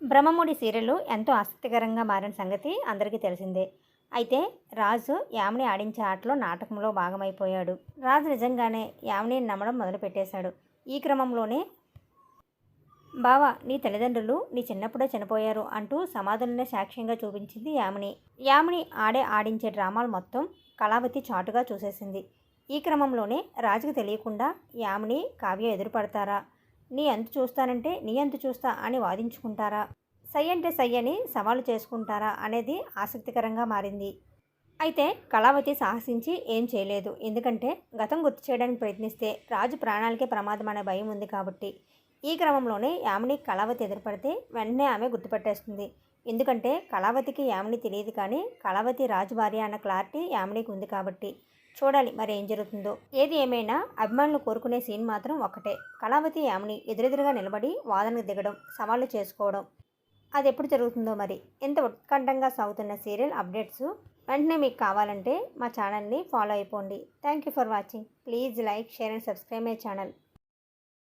Brahmamudi serial ఎంతో ఆసక్తికరంగా మారిన సంగతి అందరికీ తెలిసిందే. అయితే రాజు యామిని ఆడించే ఆటలో నాటకంలో భాగమైపోయాడు. రాజు నిజంగానే యామిని నమ్మడం మొదలుపెట్టేశాడు. ఈ క్రమంలోనే బావా నీ తల్లిదండ్రులు నీ చిన్నప్పుడే చనిపోయారు అంటూ సమాధులనే సాక్ష్యంగా చూపించింది యామిని. యామిని ఆడే ఆడించే డ్రామాలు మొత్తం కళావతి చాటుగా చూసేసింది. ఈ క్రమంలోనే రాజుకు తెలియకుండా యామిని కావ్య ఎదురుపడతారా? నీ అంతు చూస్తానంటే నీ అంతు చూస్తా అని వాదించుకుంటారా? సై అంటే సై అని సవాలు చేసుకుంటారా అనేది ఆసక్తికరంగా మారింది. అయితే కళావతి సాహసించి ఏం చేయలేదు. ఎందుకంటే గతం గుర్తు చేయడానికి ప్రయత్నిస్తే రాజు ప్రాణాలకే ప్రమాదం అనే భయం ఉంది కాబట్టి ఈ క్రమంలోనే యామిని కళావతి ఎదురుపడితే వెంటనే ఆమె గుర్తుపెట్టేస్తుంది. ఎందుకంటే కళావతికి యామిని తెలియదు కానీ కళావతి రాజు భార్య అన్న క్లారిటీ యామినికి ఉంది కాబట్టి. చూడాలి మరి ఏం జరుగుతుందో. ఏది ఏమైనా అభిమానులు కోరుకునే సీన్ మాత్రం ఒక్కటే. కళావతి యామిని ఎదురెదురుగా నిలబడి వాదనకు దిగడం సవాళ్ళు చేసుకోవడం. అది ఎప్పుడు జరుగుతుందో మరి? ఎంత ఉత్కంఠంగా సాగుతున్న సీరియల్ అప్డేట్స్ వెంటనే మీకు కావాలంటే మా ఛానల్ని ఫాలో అయిపోండి. Thank you for watching. Please like share and subscribe my channel.